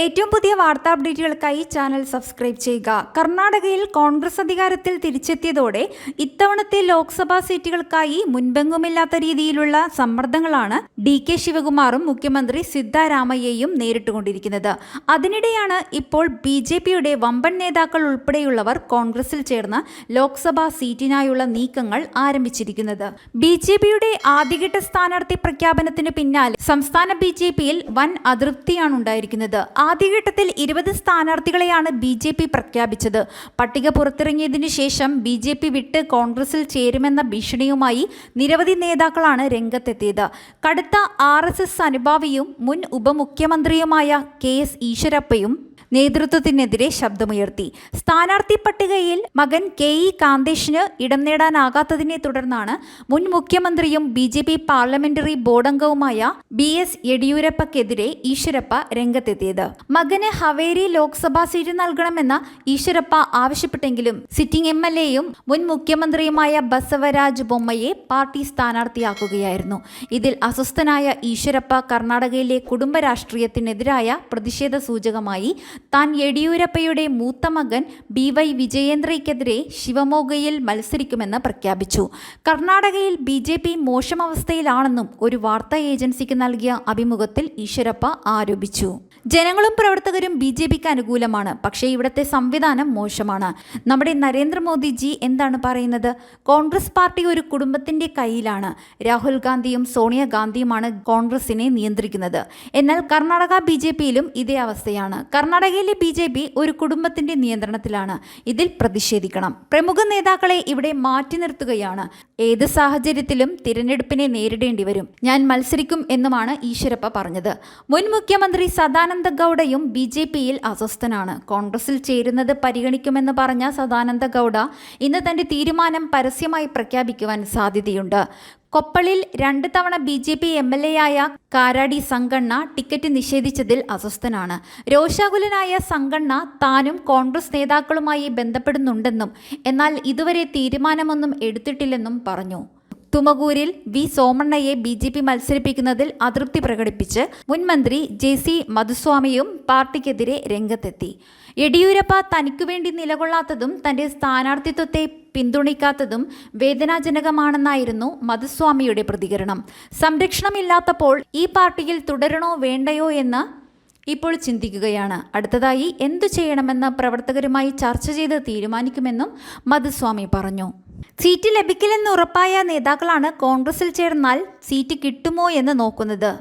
ഏറ്റവും പുതിയ വാർത്താ അപ്ഡേറ്റുകൾക്കായി ചാനൽ സബ്സ്ക്രൈബ് ചെയ്യുക. കർണാടകയിൽ കോൺഗ്രസ് അധികാരത്തിൽ തിരിച്ചെത്തിയതോടെ ഇത്തവണത്തെ ലോക്സഭാ സീറ്റുകൾക്കായി മുൻപെങ്ങുമില്ലാത്ത രീതിയിലുള്ള സമ്മർദ്ദങ്ങളാണ് ഡി കെ ശിവകുമാറും മുഖ്യമന്ത്രി സിദ്ധാരാമയ്യയും നേരിട്ടുകൊണ്ടിരിക്കുന്നത്. അതിനിടെയാണ് ഇപ്പോൾ ബി ജെ പിയുടെ വമ്പൻ നേതാക്കൾ ഉൾപ്പെടെയുള്ളവർ കോൺഗ്രസിൽ ചേർന്ന് ലോക്സഭാ സീറ്റിനായുള്ള നീക്കങ്ങൾ ആരംഭിച്ചിരിക്കുന്നത്. ബി ജെ പിയുടെ ആദ്യഘട്ട സ്ഥാനാർത്ഥി പ്രഖ്യാപനത്തിന് പിന്നാലെ സംസ്ഥാന ബി ജെ പിയിൽ വൻ അതൃപ്തിയാണ് ഉണ്ടായിരിക്കുന്നത്. ആദ്യഘട്ടത്തിൽ ഇരുപത് സ്ഥാനാർത്ഥികളെയാണ് ബി ജെ പി പ്രഖ്യാപിച്ചത്. പട്ടിക പുറത്തിറങ്ങിയതിനു ശേഷം ബി ജെ പി വിട്ട് കോൺഗ്രസിൽ ചേരുമെന്ന ഭീഷണിയുമായി നിരവധി നേതാക്കളാണ് രംഗത്തെത്തിയത്. കടുത്ത ആർ അനുഭാവിയും മുൻ ഉപമുഖ്യമന്ത്രിയുമായ കെ എസ് ഈശ്വരപ്പയും നേതൃത്വത്തിനെതിരെ ശബ്ദമുയർത്തി. സ്ഥാനാർത്ഥി പട്ടികയിൽ മകൻ കെ ഇ കാന്തേഷിന് ഇടം നേടാനാകാത്തതിനെ തുടർന്നാണ് മുൻ മുഖ്യമന്ത്രിയും ബി ജെ പി പാർലമെന്ററി ബോർഡംഗവുമായ ബി എസ് യെഡിയൂരപ്പക്കെതിരെ ഈശ്വരപ്പ രംഗത്തെത്തിയത്. മകന് ഹവേരി ലോക്സഭാ സീറ്റ് നൽകണമെന്ന ഈശ്വരപ്പ ആവശ്യപ്പെട്ടെങ്കിലും സിറ്റിംഗ് എം എൽ എയും മുൻ മുഖ്യമന്ത്രിയുമായ ബസവരാജ് ബൊമ്മയെ പാർട്ടി സ്ഥാനാർത്ഥിയാക്കുകയായിരുന്നു. ഇതിൽ അസ്വസ്ഥനായ ഈശ്വരപ്പ കർണാടകയിലെ കുടുംബ രാഷ്ട്രീയത്തിനെതിരായ പ്രതിഷേധ സൂചകമായി താൻ യെഡിയൂരപ്പയുടെ മൂത്ത മകൻ ബി വൈ വിജയേന്ദ്രയ്ക്കെതിരെ ശിവമോഗയിൽ മത്സരിക്കുമെന്ന് പ്രഖ്യാപിച്ചു. കർണാടകയിൽ ബി ജെ പി മോശം അവസ്ഥയിലാണെന്നും ഒരു വാർത്താ ഏജൻസിക്ക് നൽകിയ അഭിമുഖത്തിൽ ഈശ്വരപ്പ ആരോപിച്ചു. ജനങ്ങളും പ്രവർത്തകരും ബി ജെ പിക്ക് അനുകൂലമാണ്. പക്ഷേ ഇവിടുത്തെ സംവിധാനം മോശമാണ്. നമ്മുടെ നരേന്ദ്രമോദിജി എന്താണ് പറയുന്നത്? കോൺഗ്രസ് പാർട്ടി ഒരു കുടുംബത്തിന്റെ കയ്യിലാണ്. രാഹുൽ ഗാന്ധിയും സോണിയാഗാന്ധിയുമാണ് കോൺഗ്രസിനെ നിയന്ത്രിക്കുന്നത്. എന്നാൽ കർണാടക ബി ജെ പിയിലും ഇതേ അവസ്ഥയാണ്. കർണാടകയിലെ ബി ജെ പി ഒരു കുടുംബത്തിന്റെ നിയന്ത്രണത്തിലാണ്. ഇതിൽ പ്രതിഷേധിക്കണം. പ്രമുഖ നേതാക്കളെ ഇവിടെ മാറ്റി നിർത്തുകയാണ്. ഏത് സാഹചര്യത്തിലും തിരഞ്ഞെടുപ്പിനെ നേരിടേണ്ടി വരും. ഞാൻ മത്സരിക്കും എന്നുമാണ് ഈശ്വരപ്പ പറഞ്ഞത്. മുൻ മുഖ്യമന്ത്രി സദാനന്ദ ഗൗഡയും ബി ജെ പിയിൽ അസ്വസ്ഥനാണ്. കോൺഗ്രസിൽ ചേരുന്നത് പരിഗണിക്കുമെന്ന് പറഞ്ഞ സദാനന്ദ ഗൗഡ ഇന്ന് തന്റെ തീരുമാനം പരസ്യമായി പ്രഖ്യാപിക്കുവാൻ സാധ്യതയുണ്ട്. കൊപ്പളിൽ രണ്ട് തവണ B J P M L A ആയ കാരാടി സംഘണ്ണ ടിക്കറ്റ് നിഷേധിച്ചതിൽ അസ്വസ്ഥനാണ്. രോഷാകുലനായ സംഘണ്ണ താനും കോൺഗ്രസ് നേതാക്കളുമായി ബന്ധപ്പെടുന്നുണ്ടെന്നും എന്നാൽ ഇതുവരെ തീരുമാനമൊന്നും എടുത്തിട്ടില്ലെന്നും പറഞ്ഞു. തുമകൂരിൽ വി സോമണ്ണയെ ബി ജെ പി മത്സരിപ്പിക്കുന്നതിൽ അതൃപ്തി പ്രകടിപ്പിച്ച് മുൻമന്ത്രി ജെ സി മധുസ്വാമിയും പാർട്ടിക്കെതിരെ രംഗത്തെത്തി. യെഡിയൂരപ്പ തനിക്കുവേണ്ടി നിലകൊള്ളാത്തതും തന്റെ സ്ഥാനാർത്ഥിത്വത്തെ പിന്തുണയ്ക്കാത്തതും വേദനാജനകമാണെന്നായിരുന്നു മധുസ്വാമിയുടെ പ്രതികരണം. സംരക്ഷണമില്ലാത്തപ്പോൾ ഈ പാർട്ടിയിൽ തുടരണോ വേണ്ടയോ എന്ന് ഇപ്പോൾ ചിന്തിക്കുകയാണ്. അടുത്തതായി എന്തു ചെയ്യണമെന്ന് പ്രവർത്തകരുമായി ചർച്ച ചെയ്ത് തീരുമാനിക്കുമെന്നും മധുസ്വാമി പറഞ്ഞു. സീറ്റ് ലഭിക്കില്ലെന്ന് ഉറപ്പായ നേതാക്കളാണ് കോൺഗ്രസിൽ ചേർന്നാൽ സീറ്റ് കിട്ടുമോ എന്ന് നോക്കുന്നത്.